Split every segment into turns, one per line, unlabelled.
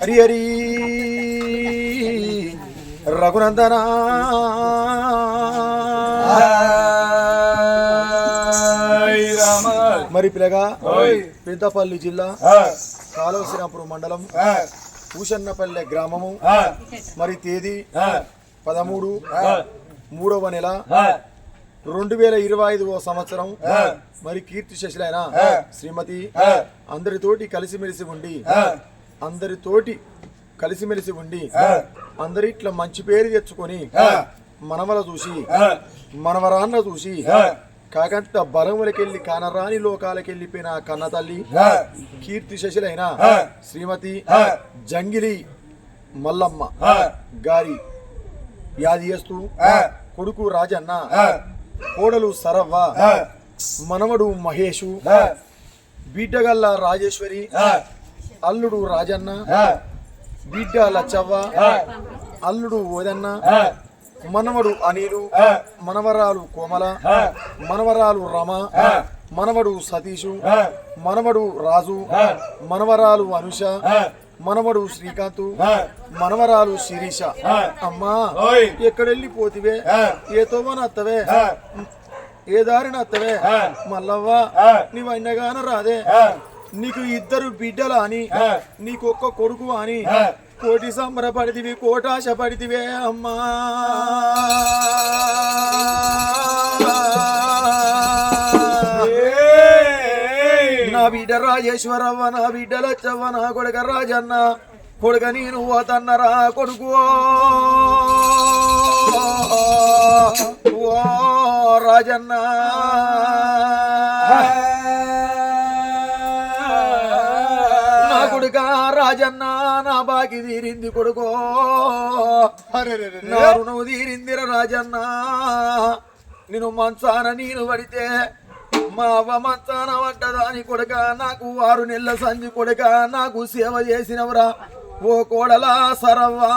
హరి హరి. రఘునందన. మరి పిల్లగా పెద్దపల్లి జిల్లా కాలువసినాపురం మండలం పూషన్నపల్లె గ్రామము. మరి తేదీ పదమూడు మూడవ నెల రెండు వేల ఇరవై ఐదవ సంవత్సరం. మరి కీర్తి శశులైన శ్రీమతి అందరితోటి కలిసిమెలిసి ఉండి అందరితోటి కలిసిమెలిసి ఉండి అందరిట్లా మంచి పేరు తెచ్చుకొని మనవల చూసి మనవరాన్న చూసి కాకంత బలములకెళ్ళి కానరాని లోకాలకెళ్ళిపోయిన కన్న తల్లి కీర్తి శశులైన శ్రీమతి జంగిలి మల్లమ్మ గారి యాది చేస్తూ కొడుకు రాజన్న కోడలు సరవ్వ మనవడు మహేషు బిడ్డగల్ల రాజేశ్వరి అల్లుడు రాజన్న బిడ్డ లచ్చవ్వ అల్లుడు ఓదన్న మనవడు అనిలు మనవరాలు కోమల మనవరాలు రమ మనవడు సతీషు మనవడు రాజు మనవరాలు అనుష మనవడు శ్రీకాంత్ మనవరాలు శిరీష. అమ్మా ఎక్కడెళ్ళిపోతివే? ఏ తోవన అత్తవే? ఏ దారిన అత్తవే? మల్లవ్వ నీవు అయినగాన రాదే. నీకు ఇద్దరు బిడ్డల అని నీకు ఒక్క కొడుకు అని కోటి సంబరపడితివి కోటాశ పడితివే అమ్మా నా బిడ్డ రాజేశ్వరవ్వ నా బిడ్డ లచ్చవ్వ నా కొడుక రాజన్న కొడుక నేను పోతన్నరా కొడుకు. ఓ రాజన్న. కొడుక రాజన్న నా బాకి తీరింది కొడుకో. నా రుణము తీరిందిర రాజన్న. నేను మంచాన నేను పడితే మా అవ్వ మంచాన పడ్డదాని కొడుక నాకు ఆరు నెలల సంజి కొడుక నాకు సేవ చేసినవరా ఓ కోడలా సరవ్వా.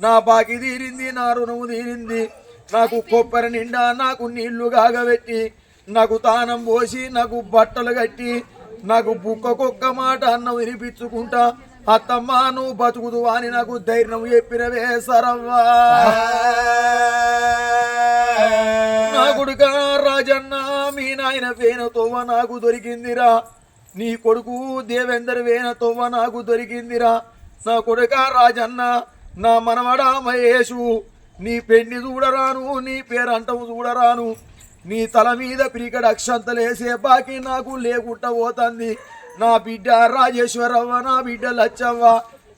నా బాకి తీరింది నా రుణము తీరింది. నాకు కొబ్బరి నిండా నాకు నీళ్ళు కాగబెట్టి నాకు తానం పోసి నాకు బట్టలు కట్టి నాకు బుక్క కుక్క మాట అన్నం వినిపించుకుంటా. అత్తమ్మా నువ్వు బతుకుదు అని నాకు ధైర్యం చెప్పినవే సరవ్వా. నా కొడుక రాజన్న మీ నాయన వేనతోవ నాకు దొరికిందిరా. నీ కొడుకు దేవేందర్ వేనతోవ నాకు దొరికిందిరా. నా కొడుక రాజన్న నా మనవడా మహేషు నీ పెళ్ళి చూడరాను నీ పేరంటము చూడరాను. నీ తల మీద పిరికడ అక్షంతలేసే బాకీ నాకు లేకుండా పోతుంది. నా బిడ్డ రాజేశ్వరవ్వ నా బిడ్డ లచ్చవ్వ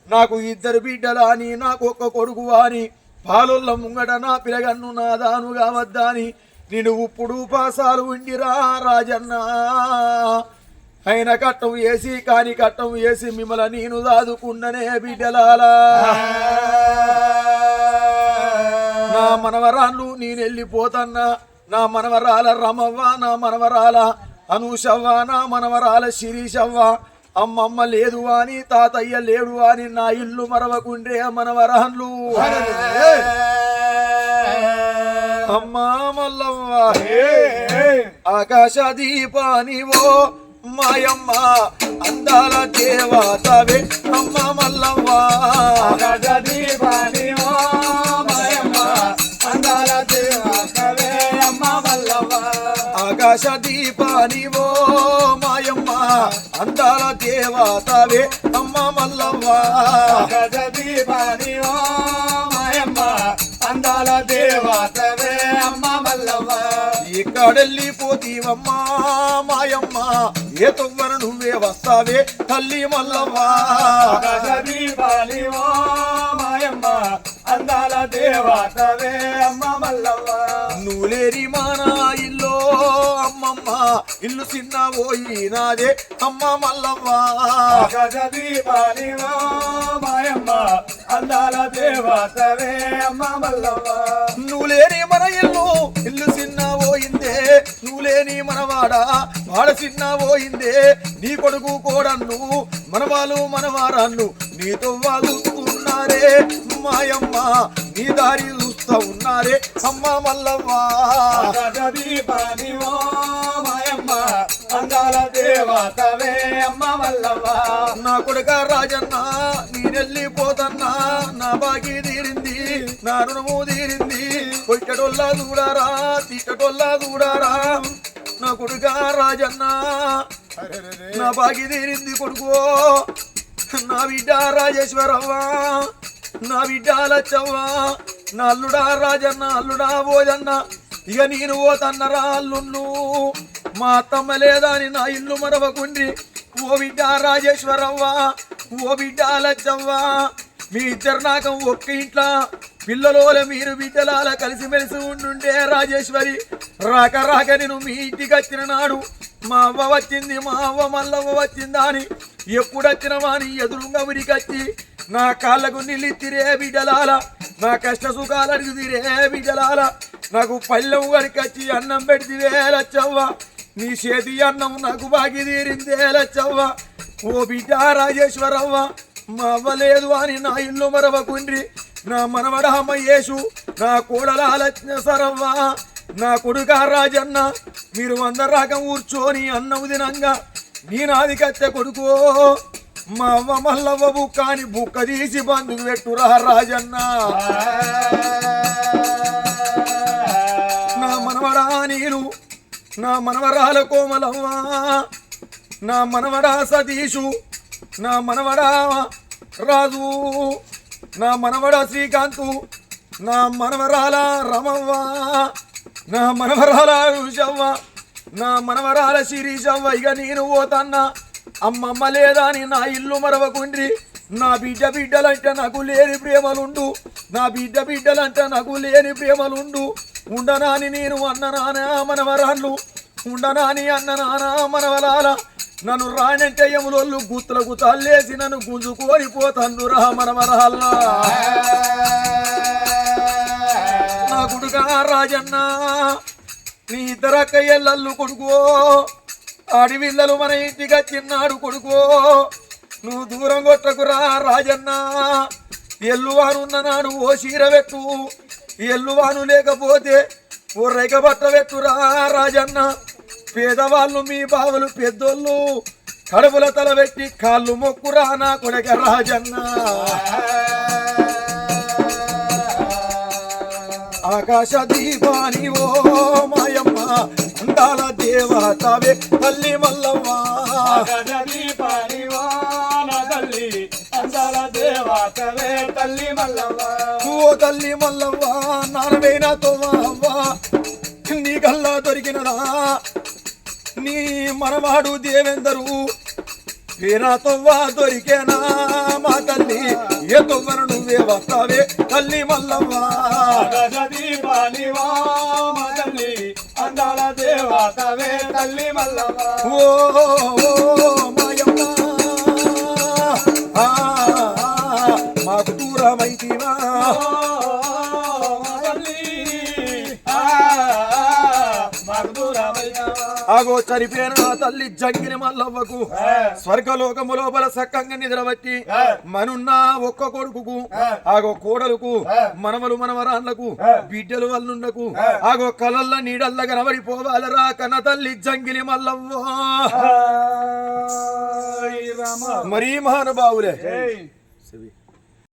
నాకు ఇద్దరు బిడ్డలా అని నాకు ఒక్క కొడుకు అని పాలుల్ల ముంగట నా పిలగన్ను నా దాను కావద్దని నేను ఇప్పుడు పాసాలు ఉండిరా రాజన్న. అయిన కట్టం వేసి కాని కట్టం వేసి మిమ్మల్ని నేను దాదుకున్ననే బిడ్డలాలా. నా మనవరాళ్ళు నేను వెళ్ళిపోతన్నా. నా మనవరాల రమవ్వ నా మనవరాల అనూషవ్వ నా మనవరాల శిరీషవ్వ. అమ్మమ్మ లేదు అని తాతయ్య లేడు అని నా ఇల్లు మరవకుండే మనవరాళ్ళు. అమ్మా మల్లవ్వ ఆకాశ దీపానివో మాయమ్మ అందాల దేవతవే. అమ్మ మల్లవ్వ ఆకాశ దీపానివో మాయమ్మ అందాల దేవతవే అమ్మ మల్లవ్వ.
అందాల దేవతవే అమ్మ మల్లవ్వ.
ఇక్కడెళ్ళిపోతీవమ్మా మాయమ్మ ఏ తొవ్వన నువ్వే వస్తావే తల్లి మల్లవ్వ.
దీపాలివో మాయమ్మ అందాల దేవతవే అమ్మ మల్లవ్వ.
నువ్వు లేని మానా ఇల్లు చిన్న పోయినాదే అమ్మ మల్లవ్వ.
మాయమ్మ అందాల దేవతవే అమ్మ మల్లవ్వ.
నువ్వు లేని మన ఇల్లు ఇల్లు చిన్న పోయిందే నువ్వు లేని మనవాడ వాడ చిన్న పోయిందే నీ కొడుకు కోడన్ను మనవాళ్ళు మనవారాన్ను నీతో వాగుతున్నారే మాయమ్మ నీ దారి చూస్తా ఉన్నారే. అమ్మ మల్లవ్వ
అందాల దేవతవే అమ్మ మల్లవ్వ
నా కొడుక రాజన్న నేనెళ్ళిపోతన్నా నా బాగి తీరింది నా రుణము తీరింది. కొట్టటోల్లా దూడారా తిట్టటోల్లా దూడారా. నా కొడుక రాజన్న నా బాగి తీరింది కొడుకో. నా బిడ్డ రాజేశ్వరవ్వ నా బిడ్డ లచ్చవ్వ. నా రాజన్న అల్లుడా ఓదన్న ఇక నేను పోతన్నరా అల్లుళ్ళు మా అత్తమ్మ లేదా అని నా ఇల్లు మరవకుండ్రి. ఓ బిడ్డ రాజేశ్వరవ్వ ఓ బిడ్డ లచ్చవ్వ. మీ ఇద్దరు నాకం ఒక్క ఇంట్లో. పిల్లలోల మీరు బిడ్డలాల కలిసిమెలిసి ఉండుండే రాజేశ్వరి. రాక రాక నేను మీ ఇంటికి వచ్చిన నాడు మా అవ్వ వచ్చింది మా అవ్వ మల్లవ్వ వచ్చిందా అని ఎప్పుడు వచ్చినవా అని ఎదురుగా ఉరికొచ్చి నా కాళ్ళకు నిల్లి తిరే బిడ్డలాల నా కష్ట సుఖాలు అడిగిదిరే బిడ్డలాల నాకు పల్లెం గడికొచ్చి అన్నం పెడితే లచ్చవ్వ. నీ చేతి అన్నం నాకు బాగి తీరిందే లచ్చవ్వ. ఓ బిడ్డ రాజేశ్వరవ్వ మా అవ్వ లేదు అని నా ఇల్లు మరవకుండ్రి. నా మనవడ యేసు నా కోడల సరవ్వ నా కొడుక రాజన్న మీరు అందరు రాకం కూర్చొని అన్నం దినంగా నీ నాది కొడుకో. మా అవ్వ కాని బుక్క బుక్క తీసి బంధుకు పెట్టురా రాజన్న. నా మనవడా నీరు నా మనవరాల కోమలవ్వ నా మనవడా సతీషు నా మనవడా రాజు నా మనవడా శ్రీకాంతు నా మనవరాల రమవ్వ నా మనవరాల ఋషవ్వ నా మనవరాల శిరీషవ్వ. ఇక నేను పోతన్నా. అమ్మమ్మ లేదా అని నా ఇల్లు మరవకుండ్రి. నా బిడ్డ బిడ్డలంటే నాకు లేని ప్రేమలుండు. నా బిడ్డ బిడ్డలంటే నాకు లేని ప్రేమలుండు. ఉండనాని నేను అన్న నానా మనవరాళ్ళు. ఉండనాని అన్న నానా మనవరాల. నన్ను రానంటే యములోళ్ళు గుత్తులకు తల్లేసి నన్ను గుంజుకొని పోతాను రా మనవరాల్లా నా కొడుక రాజన్న నీ ఇద్దరక్కయ్యల్లల్లు కొడుకో. అడవిల్లలు మన ఇంటికి చిన్నాడు కొడుకో. నువ్వు దూరం కొట్టకురా రాజన్న. ఎల్లువానున్న నాడు ఓ చీర పెట్టు. ఎల్లువాను లేకపోతే ఓ రేగ బట్ట పెట్టురా రాజన్న. పేదవాళ్ళు మీ బావలు పెద్దోళ్ళు. కడుపుల తల పెట్టి కాళ్ళు మొక్కురా నా కొడక రాజన్న. ఆకాశ దీపాని ఓ మాయమ్మ అందాల దేవతవే తల్లి మల్లవ్వ.
తల్లి అందాల దేవతవే తల్లి మల్లవ్వ.
ఓ తల్లి మల్లవ్వ నానవేనా తోవ్వ నీ కల్లా దొరికినదా నీ మనవాడు దేవేందరు? వీరా తొవ్వ దొరికేనా మా తల్లి? ఏ తొవ్వను నువ్వే వస్తావే తల్లి మల్లవ్వ.
అందాల దేవతవే తల్లి మల్లవ్వ
ఓ మాయమ్మ. మాకు దూరమైతివా? ఆగో చనిపోయిన నా తల్లి జంగిన మల్లవ్వకు. స్వర్గలోకము లోపల సక్కంగా నిద్రవచ్చి మనున్న ఒక్క కొడుకుకు ఆగో కోడలకు మనమలు మనవరాన్లకు బిడ్డలు వల్లుండకు. ఆగో కలల్ల నీడల్ల కనబడిపోవాలరా కన్న తల్లి జంగిలి మల్లవ్వ. మరీ మహానుభావులే.